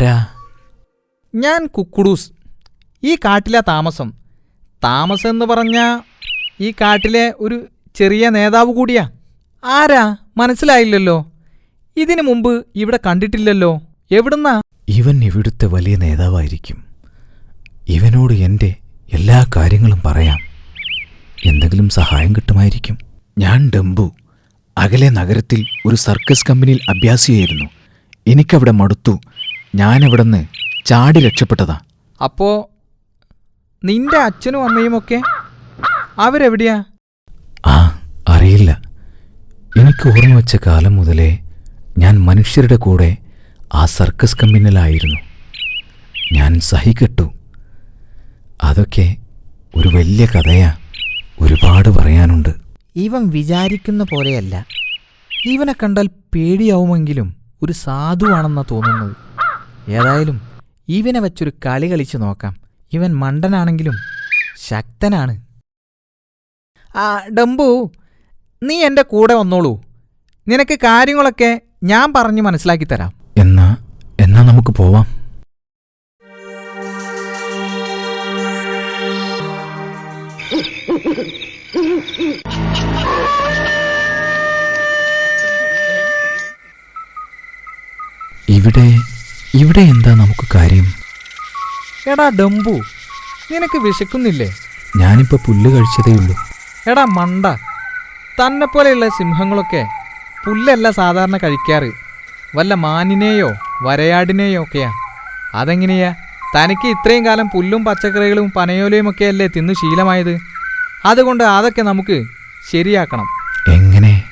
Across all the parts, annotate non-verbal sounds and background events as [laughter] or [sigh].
ആരാ? ഞാൻ കുക്കുടൂസ്. ഈ കാട്ടിലെ താമസം. താമസം എന്ന് പറഞ്ഞ ഈ കാട്ടിലെ ഒരു ചെറിയ നേതാവ് കൂടിയാ. ആരാ? മനസ്സിലായില്ലല്ലോ. ഇതിനു മുമ്പ് ഇവിടെ കണ്ടിട്ടില്ലല്ലോ. എവിടുന്നാ? ഇവൻ ഇവിടുത്തെ വലിയ നേതാവായിരിക്കും. ഇവനോട് എന്റെ എല്ലാ കാര്യങ്ങളും പറയാം. എന്തെങ്കിലും സഹായം കിട്ടുമായിരിക്കും. ഞാൻ ഡംബു. അകലെ നഗരത്തിൽ ഒരു സർക്കസ് കമ്പനിയിൽ അഭ്യാസിയായിരുന്നു. എനിക്കവിടെ മടുത്തു. ഞാനവിടുന്ന് ചാടി രക്ഷപ്പെട്ടതാ. അപ്പോ നിന്റെ അച്ഛനും അമ്മയും ഒക്കെ അവരെവിടെയാ? ആ അറിയില്ല. എനിക്ക് ഓർമ്മ വെച്ച കാലം മുതലേ ഞാൻ മനുഷ്യരുടെ കൂടെ ആ സർക്കസ് കമ്പനിയിലായിരുന്നു ഞാൻ സഹിക്കട്ടു. അതൊക്കെ ഒരു വലിയ കഥയാ. ഒരുപാട് പറയാനുണ്ട്. ഇവൻ വിചാരിക്കുന്ന പോലെയല്ല. ഇവനെ കണ്ടാൽ പേടിയാവുമെങ്കിലും ഒരു സാധുവാണെന്നാ തോന്നുന്നത്. ഏതായാലും ഇവനെ വെച്ചൊരു കളി കളിച്ചു നോക്കാം. ഇവൻ മണ്ടനാണെങ്കിലും ശക്തനാണ്. ആ ഡംബു നീ എന്റെ കൂടെ വന്നോളൂ. നിനക്ക് കാര്യങ്ങളൊക്കെ ഞാൻ പറഞ്ഞു മനസ്സിലാക്കി തരാം. എന്നാ എന്നാ നമുക്ക് പോവാം. ഇവിടെ ഇവിടെ എന്താ നമുക്ക് കാര്യം? എടാ ഡംബു നിനക്ക് വിശക്കുന്നില്ലേ? ഞാനിപ്പോ പുല്ല് കഴിച്ചതേയുള്ളൂ എടാ മണ്ട തന്നെ പോലെയുള്ള സിംഹങ്ങളൊക്കെ പുല്ലല്ല സാധാരണ കഴിക്കാറ്. വല്ല മാനിനെയോ വരയാടിനെയോ ഒക്കെയാ. അതെങ്ങനെയാ? തനിക്ക് ഇത്രയും കാലം പുല്ലും പച്ചക്കറികളും പനയോലയും ഒക്കെ അല്ലേ തിന്നു ശീലമായത്? അതുകൊണ്ട് അതൊക്കെ നമുക്ക് ശരിയാക്കണം. എങ്ങനെ?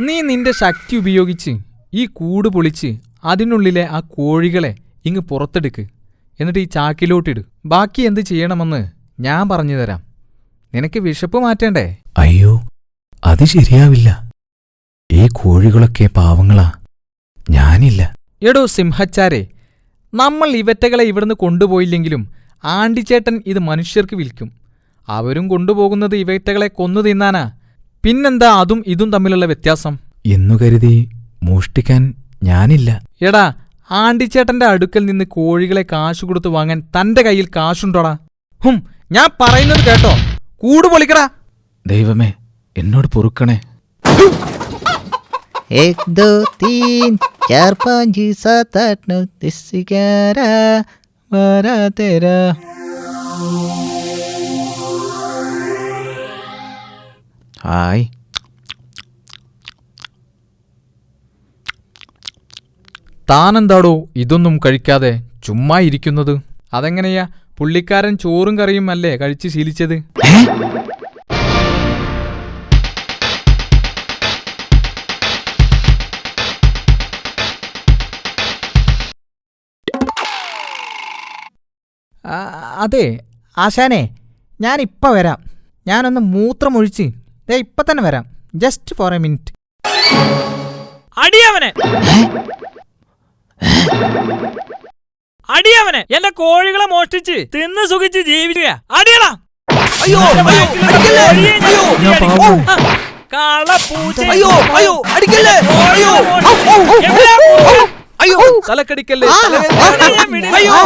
നീ നിന്റെ ശക്തി ഉപയോഗിച്ച് ഈ കൂട് പൊളിച്ച് അതിനുള്ളിലെ ആ കോഴികളെ ഇങ്ങ് പുറത്തെടുക്ക്. എന്നിട്ട് ഈ ചാക്കിലോട്ടിട്. ബാക്കി എന്ത് ചെയ്യണമെന്ന് ഞാൻ പറഞ്ഞു തരാം. നിനക്ക് വിശപ്പ് മാറ്റേണ്ടേ? അയ്യോ അത് ശരിയാവില്ല. ഈ കോഴികളൊക്കെ പാവങ്ങളാ. ഞാനില്ല. എടോ സിംഹച്ചാരെ നമ്മൾ ഇവറ്റകളെ ഇവിടുന്ന് കൊണ്ടുപോയില്ലെങ്കിലും ആണ്ടിച്ചേട്ടൻ ഇത് മനുഷ്യർക്ക് വിൽക്കും. അവരും കൊണ്ടുപോകുന്നത് ഇവറ്റകളെ കൊന്നു തിന്നാനാ. പിന്നെന്താ അതും ഇതും തമ്മിലുള്ള വ്യത്യാസം? എന്നു കരുതി മോഷ്ടിക്കാൻ ഞാനില്ല എടാ ആണ്ടിച്ചേട്ടന്റെ അടുക്കൽ നിന്ന് കോഴികളെ കാശു കൊടുത്ത് വാങ്ങാൻ തന്റെ കയ്യിൽ കാശുണ്ടോടാ ഹും ഞാൻ പറയുന്നത് കേട്ടോ കൂട് പൊളിക്കടാ ദൈവമേ എന്നോട് പൊറുക്കണേ एक दो तीन चार पाँच सात आठ नौ दस ग्यारह बारह तेरह ഹായ് താനെന്താടോ ഇതൊന്നും കഴിക്കാതെ ചുമ്മാ ഇരിക്കുന്നത്? അതെങ്ങനെയാ പുള്ളിക്കാരൻ ചോറും കറിയും അല്ലേ കഴിച്ച് ശീലിച്ചത്? അതെ ആശാനെ ഞാൻ ഇപ്പം വരാം. ഞാനൊന്ന് മൂത്രമൊഴിച്ച് ദേ ഇപ്പം തന്നെ വരാം. Just for a minute. അടിയവനെ! അടിയവനെ എന്റെ കോഴികളെ മോഷ്ടിച്ച് തിന്ന് സുഖിച്ച് ജീവിക്കുക. അടിയടാ. അയ്യോ അയ്യോ അയ്യോ കള പൂച്ച. അയ്യോ അയ്യോ അടിക്കല്ലേ? അയ്യോ അയ്യോ തലക്കടിക്കല്ലേ. അയ്യോ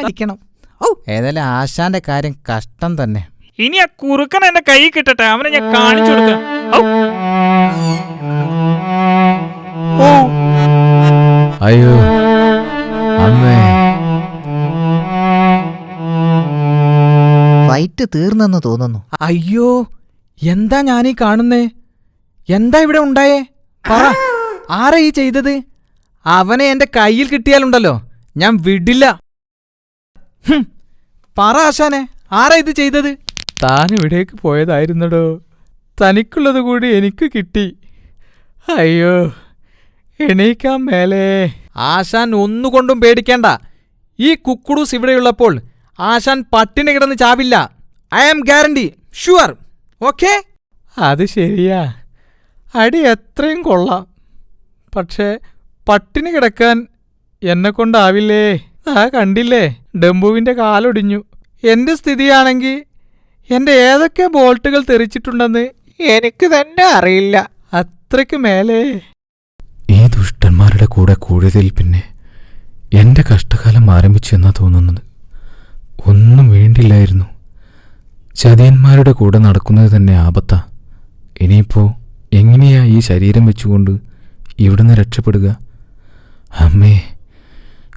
അടിക്കണം ഏതായാലും ആശാന്റെ കാര്യം കഷ്ടം തന്നെ. ഇനി ആ കുറുക്കൻ എന്റെ കൈ കിട്ടട്ടെ? അവനെ ഞാൻ കാണിച്ചു കൊടുക്കാം. അയ്യോ. അമ്മേ. ഫൈറ്റ് തീർന്നെന്ന് തോന്നുന്നു. അയ്യോ എന്താ ഞാനീ കാണുന്നേ? എന്താ ഇവിടെ ഉണ്ടായേ? പറ. ആരാ ഈ ചെയ്തത്? അവനെ എന്റെ കയ്യിൽ കിട്ടിയാലുണ്ടല്ലോ. ഞാൻ വിടില്ല. ഹും, പറ ആശാനെ ആരാ ഇത് ചെയ്തത്? താൻ ഇവിടേക്ക് പോയതായിരുന്നടോ. തനിക്കുള്ളത് കൂടി എനിക്ക് കിട്ടി. അയ്യോ എണീക്കാൻ മേലേ. ആശാൻ ഒന്നുകൊണ്ടും പേടിക്കേണ്ട. ഈ കുക്കുടൂസ് ഇവിടെയുള്ളപ്പോൾ ആശാൻ പട്ടിണി കിടന്ന് ചാവില്ല. I am guarantee. Sure. Okay? അത് ശരിയാ. അടി എത്രയും കൊള്ളാം. പക്ഷേ പട്ടിണി കിടക്കാൻ എന്നെ കൊണ്ടാവില്ലേ? ആ കണ്ടില്ലേ? ഡംബുവിന്റെ കാലൊടിഞ്ഞു. എന്റെ സ്ഥിതിയാണെങ്കിൽ എന്റെ ഏതൊക്കെ ബോൾട്ടുകൾ തെറിച്ചിട്ടുണ്ടെന്ന് എനിക്ക് തന്നെ അറിയില്ല. അത്രയ്ക്ക് മേലെ. ഈ ദുഷ്ടന്മാരുടെ കൂടെ കൂടിയതിൽ പിന്നെ എന്റെ കഷ്ടകാലം ആരംഭിച്ചു എന്നാ തോന്നുന്നത്? ഒന്നും വേണ്ടില്ലായിരുന്നു. ചതിയന്മാരുടെ കൂടെ നടക്കുന്നത് തന്നെ ആപത്ത. ഇനിയിപ്പോ എങ്ങനെയാ ഈ ശരീരം വെച്ചുകൊണ്ട് ഇവിടുന്ന് രക്ഷപ്പെടുക? അമ്മേ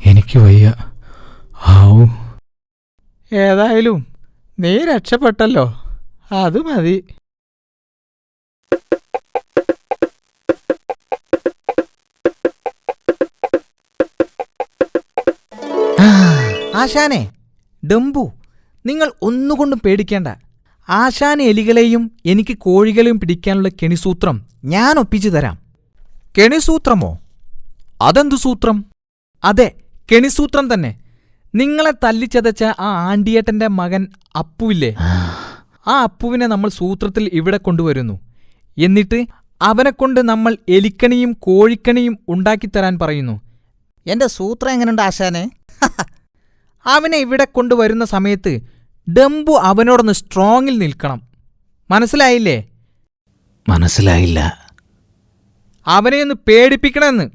എനിക്ക് വയ്യ. ആവൂ ഏതായാലും നീ രക്ഷപ്പെട്ടല്ലോ. അത് മതി. ആശാനെ ഡംബു നിങ്ങൾ ഒന്നുകൊണ്ടും പേടിക്കേണ്ട. ആശാൻ എലികളെയും എനിക്ക് കോഴികളെയും പിടിക്കാനുള്ള കെണിസൂത്രം ഞാൻ ഒപ്പിച്ചു തരാം. കെണിസൂത്രമോ? അതെന്തു സൂത്രം? അതെ കെണിസൂത്രം തന്നെ. നിങ്ങളെ തല്ലിച്ചതച്ച ആ ആണ്ടിയേട്ടന്റെ മകൻ അപ്പുവില്ലേ? ആ. അപ്പുവിനെ നമ്മൾ സൂത്രത്തിൽ ഇവിടെ കൊണ്ടുവരുന്നു. എന്നിട്ട് അവനെ കൊണ്ട് നമ്മൾ എലിക്കണിയും കോഴിക്കണിയും ഉണ്ടാക്കിത്തരാൻ പറയുന്നു. എന്റെ സൂത്രം എങ്ങനെയുണ്ട് ആശാനെ? [laughs] അവനെ ഇവിടെ കൊണ്ടുവരുന്ന സമയത്ത് ഡംബു അവനോടൊന്ന് സ്ട്രോങ്ങിൽ നിൽക്കണം. മനസ്സിലായില്ലേ? മനസ്സിലായില്ല. അവനെ ഒന്ന് പേടിപ്പിക്കണമെന്ന്.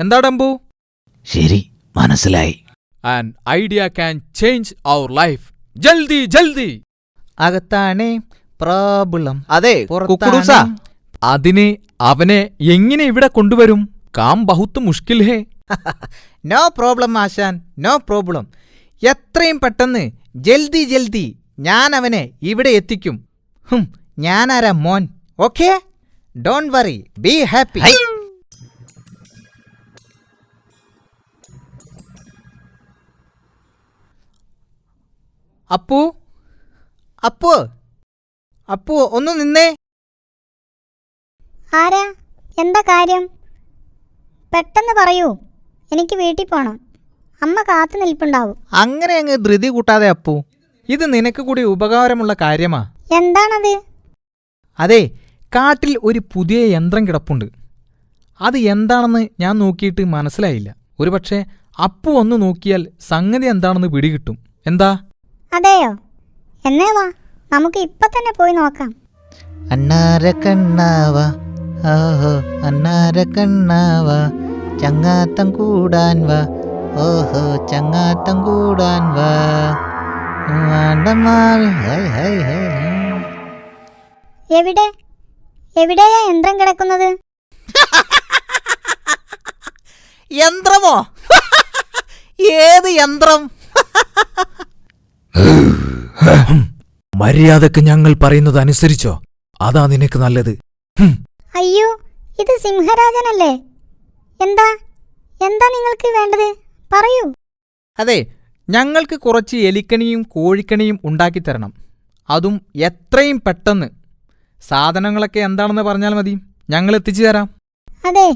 എന്താ ഡംബു? ശരി മനസ്സിലായി. And idea can change our life ജൽദി ജൽദി. അകത്താണ് പ്രോബ്ലം. അതെ കുക്കുടൂസ. അതിന് അവനെ എങ്ങനെ ഇവിടെ കൊണ്ടുവരും? കാം ബഹുത്ത് മുഷ്കിൽ ഹേ. [laughs] നോ പ്രോബ്ലം ആശാൻ നോ പ്രോബ്ലം. എത്രയും പെട്ടെന്ന് ജൽദി ജൽദി ഞാൻ അവനെ ഇവിടെ എത്തിക്കും. ഹും ഞാനാരാ മോൻ? Okay? Don't worry be happy Appu Appu Appu ഒന്ന് നിന്നേ. ആരാ? എന്താ കാര്യം? പെട്ടെന്ന് പറയൂ. എനിക്ക് വീട്ടിൽ പോണം. അമ്മ കാത്തു നിൽപ്പുണ്ടാവും. അങ്ങനെ അങ്ങ് ധൃതി കൂട്ടാതെ അപ്പു ഇത് നിനക്ക് കൂടി ഉപകാരമുള്ള കാര്യമാ. എന്താണത്? അതെ കാട്ടിൽ ഒരു പുതിയ യന്ത്രം കിടപ്പുണ്ട്. അത് എന്താണെന്ന് ഞാൻ നോക്കിയിട്ട് മനസ്സിലായില്ല. ഒരുപക്ഷെ അപ്പു ഒന്ന് നോക്കിയാൽ സംഗതി എന്താണെന്ന് പിടികിട്ടും. എന്താ? അതെയോ? എന്നേ വാ നമുക്ക് ഇപ്പൊ തന്നെ പോയി നോക്കാം. അന്നാര കണ്ണാവ ഓഹോ അന്നാര കണ്ണാവ ചങ്ങാത്തം കൂടാൻ വാ ഓഹോ ചങ്ങാത്തം കൂടാൻ വാ. വേണ്ടമാവി ഹൈ ഹൈ ഹൈ ഹൈ. എവിടെ? എവിടെയാ യന്ത്രം കിടക്കുന്നത്? യന്ത്രമോ? [laughs] ഏത് യന്ത്രം? മര്യാദയ്ക്ക് ഞങ്ങൾ പറയുന്നത് അനുസരിച്ചോ? അതാ നിനക്ക് നല്ലത്. അയ്യോ ഇത് സിംഹരാജനല്ലേ? എന്താ? എന്താ നിങ്ങൾക്ക് വേണ്ടത്? പറയൂ. അതെ ഞങ്ങൾക്ക് കുറച്ച് എലിക്കണിയും കോഴിക്കണിയും ഉണ്ടാക്കിത്തരണം അതും എത്രയും പെട്ടെന്ന്. സാധനങ്ങളൊക്കെ എന്താണെന്ന് പറഞ്ഞാൽ മതി. ഞങ്ങൾ എത്തിച്ചു തരാം. അതെ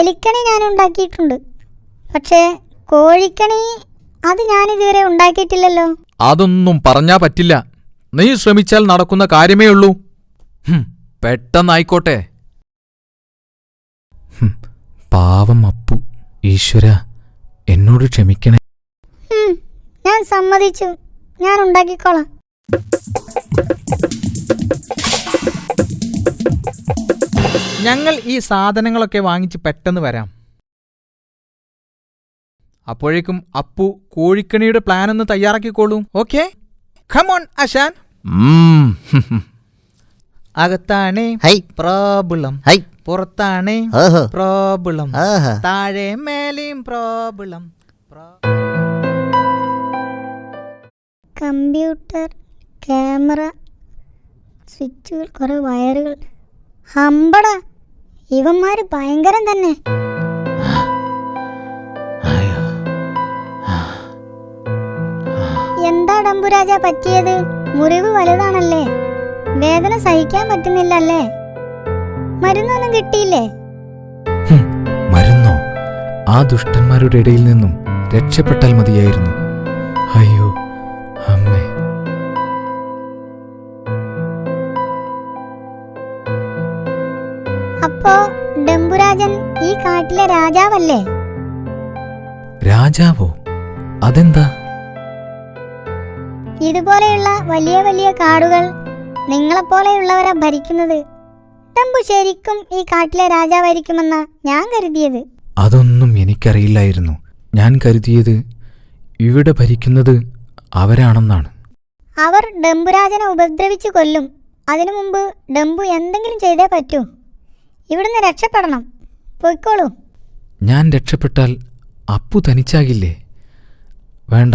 എലിക്കണി ഞാൻ ഉണ്ടാക്കിയിട്ടുണ്ട്. പക്ഷേ കോഴിക്കണി അത് ഞാനിതുവരെ ഉണ്ടാക്കിയിട്ടില്ലല്ലോ. അതൊന്നും പറഞ്ഞാ പറ്റില്ല. നീ ശ്രമിച്ചാൽ നടക്കുന്ന കാര്യമേയുള്ളൂ പെട്ടെന്നായിക്കോട്ടെ. പാവം അപ്പു ഈശ്വര എന്നോട് ക്ഷമിക്കണേ. ഞാൻ സമ്മതിച്ചു. ഞാൻ ഉണ്ടാക്കിക്കോളാം. ഞങ്ങൾ ഈ സാധനങ്ങളൊക്കെ വാങ്ങിച്ച് പെട്ടെന്ന് വരാം. അപ്പോഴേക്കും അപ്പു കോഴിക്കണിയുടെ പ്ലാൻ ഒന്ന് തയ്യാറാക്കിക്കോളൂ. ഓക്കെ ഖമോൺ അശാൻ. അകത്താണേ ഹൈ. പ്രോബ്ലം ഹൈ. പുറത്താണേ പ്രോബ്ലം പ്രോബിളം താഴെ മേലെയും പ്രോബിളം കമ്പ്യൂട്ടർ ക്യാമറ സ്വിച്ചുകൾ കുറേ വയറുകൾ. ഹമ്പട. ഇവന്മാര് ഭയങ്കരം തന്നെ. ഡംബുരാജ പറ്റിയത്? മുറിവ് വലുതാണല്ലേ? വേദന സഹിക്കാൻ പറ്റുന്നില്ലല്ലേ? മരുന്നൊന്നും കിട്ടിയില്ലേ? മരുന്നോ? ആ ദുഷ്ടന്മാരുടെ ഇടയിൽ നിന്നും രക്ഷപ്പെട്ടാൽ മതിയായിരുന്നു. അയ്യോ അമ്മേ. അപ്പോ ഡംബുരാജൻ ഈ കാട്ടിലെ രാജാവല്ലേ? രാജാവോ? അതെന്താ? ഇതുപോലെയുള്ള വലിയ വലിയ കാടുകൾ നിങ്ങളെപ്പോലെയുള്ളവരാ ഭരിക്കുന്നത്. തമ്പു ശരിക്കും ഈ കാട്ടിലെ രാജാവായിരിക്കുമെന്ന് ഞാൻ കരുതിയത്. അതൊന്നും എനിക്കറിയില്ലായിരുന്നു. ഞാൻ കരുതിയത് ഇവിടെ ഭരിക്കുന്നത് അവരാണെന്നാണ്. അവർ ഡംബുരാജനെ ഉപദ്രവിച്ചു കൊല്ലും. അതിനു മുമ്പ് ഡംബു എന്തെങ്കിലും ചെയ്തേ പറ്റൂ. ഇവിടുന്ന് രക്ഷപ്പെടണം. പൊയ്ക്കോളൂ. ഞാൻ രക്ഷപ്പെട്ടാൽ അപ്പു തനിച്ചാകില്ലേ? വേണ്ട.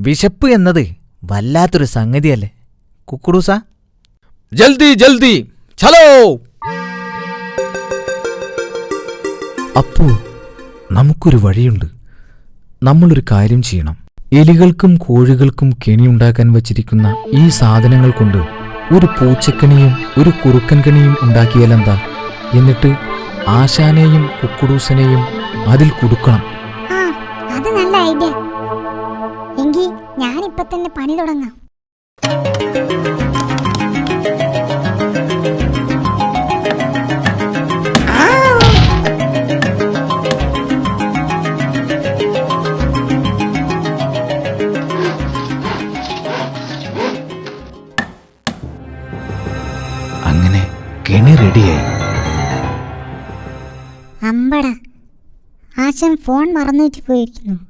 വിശപ്പ് എന്നത് വല്ലാത്തൊരു സംഗതിയല്ലേ? കുക്കുറൂസ? ജൽദി ജൽദി ചലോ! അപ്പോ നമുക്കൊരു വഴിയുണ്ട്. നമ്മളൊരു കാര്യം ചെയ്യണം. എലികൾക്കും കോഴികൾക്കും കെണിയുണ്ടാക്കാൻ വച്ചിരിക്കുന്ന ഈ സാധനങ്ങൾ കൊണ്ട് ഒരു പൂച്ചക്കണിയും ഒരു കുറുക്കൻ കണിയും ഉണ്ടാക്കിയാലെന്താ എന്നിട്ട് ആശാനെയും കുക്കുടൂസനെയും അതിൽ കുടുക്കണം. ആ അത് നല്ല ഐഡിയ. തന്നെ പണി തുടങ്ങാം. അങ്ങനെ കെണി റെഡിയായി. അമ്പട. ആശൻ ഫോൺ മറന്നു വെച്ച് പോയിരിക്കുന്നു.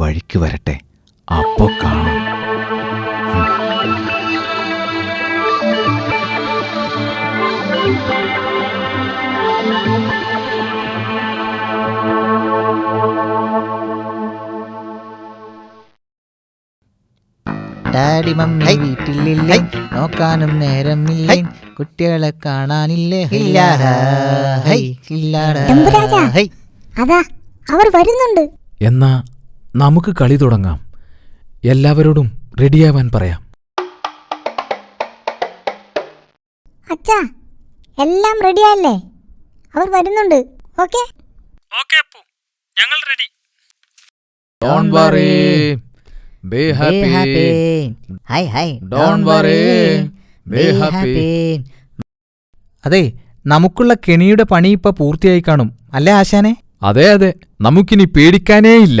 വഴിക്ക് വരട്ടെ. അപ്പോ കാണാം. ഡാഡി മമ്മി വീട്ടിലില്ലേ? നോക്കാനും നേരമില്ലേ? കുട്ടികളെ കാണാനില്ലേ? അവർ വരുന്നുണ്ട്. എന്നാ നമുക്ക് കളി തുടങ്ങാം. എല്ലാവരോടും റെഡിയാവാൻ പറയാം. അച്ഛാ എല്ലാം റെഡിയല്ലേ അവർ വരുന്നുണ്ട്. Okay okay Appu. ഞങ്ങൾ ready don't worry be happy hi hi don't worry be happy അതെ നമുക്കുള്ള കെണിയുടെ പണി ഇപ്പൊ പൂർത്തിയായി കാണും. അല്ലേ ആശാനെ? അതെ അതെ. നമുക്കിനി പേടിക്കാനേ ഇല്ല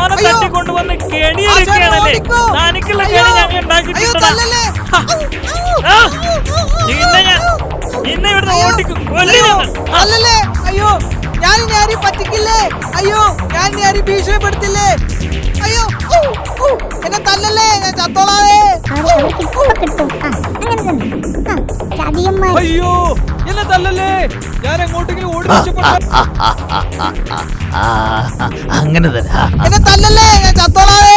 ഓനെ തട്ടിക്കൊണ്ടുവന്ന് കെണിയെടുക്കുകയാണല്ലേ തനിക്കുള്ള കെണി ഞങ്ങൾ ഉണ്ടാക്കിയിട്ടുണ്ടടാ നിന്നെ ഞാൻ നിന്നെ ഇവിടുന്ന് ഓടിക്കും. അല്ലല്ലേ അയ്യോ ഞാൻ ഇനി ആരെയും പറ്റിക്കില്ലേ? അയ്യോ ഞാൻ ഇനി ആരെയും ഭീഷണിപ്പെടുത്തില്ലേ? അയ്യോ എന്നെ തല്ലല്ലേ? ഞാൻ ചത്തോളാവേ. അയ്യോ. എന്നെ തല്ലല്ലേ? ഞാൻ എങ്ങോട്ടെങ്കിലും ഓടി അങ്ങനെ തന്നെ. എന്നെ തല്ലല്ലേ? ഞാൻ ചത്തോളാവേ!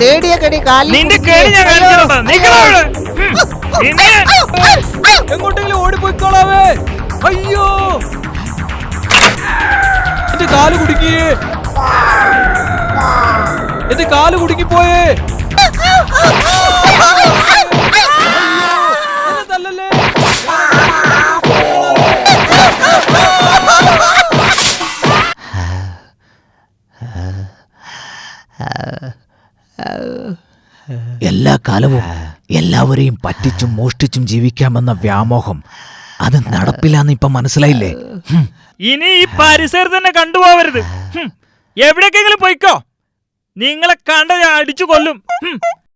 തേടിയ കടി കാലി നിന്റെ കെണി ഞാൻ കാണിച്ചിട്ടുണ്ടോ. നിങ്ങളവിടെ എങ്ങോട്ടെങ്കിലും ഓടിപ്പോയിക്കോളാവേ അയ്യോ. എന്റെ കാൽ കുടുങ്ങിയേ. എന്റെ കാൽ കുടുങ്ങിപ്പോയേ. പോയേ തല്ലല്ലേ എല്ലാ കാലവും എല്ലാവരെയും പറ്റിച്ചും മോഷ്ടിച്ചും ജീവിക്കാമെന്ന വ്യാമോഹം. അത് നടപ്പിലാന്ന് ഇപ്പൊ മനസ്സിലായില്ലേ? ഇനി ഈ പരിസരത്ത് തന്നെ കണ്ടുപോവരുത്. എവിടേക്കെങ്കിലും പോയിക്കോ. നിങ്ങളെ കണ്ട ഞാൻ അടിച്ചു കൊല്ലും.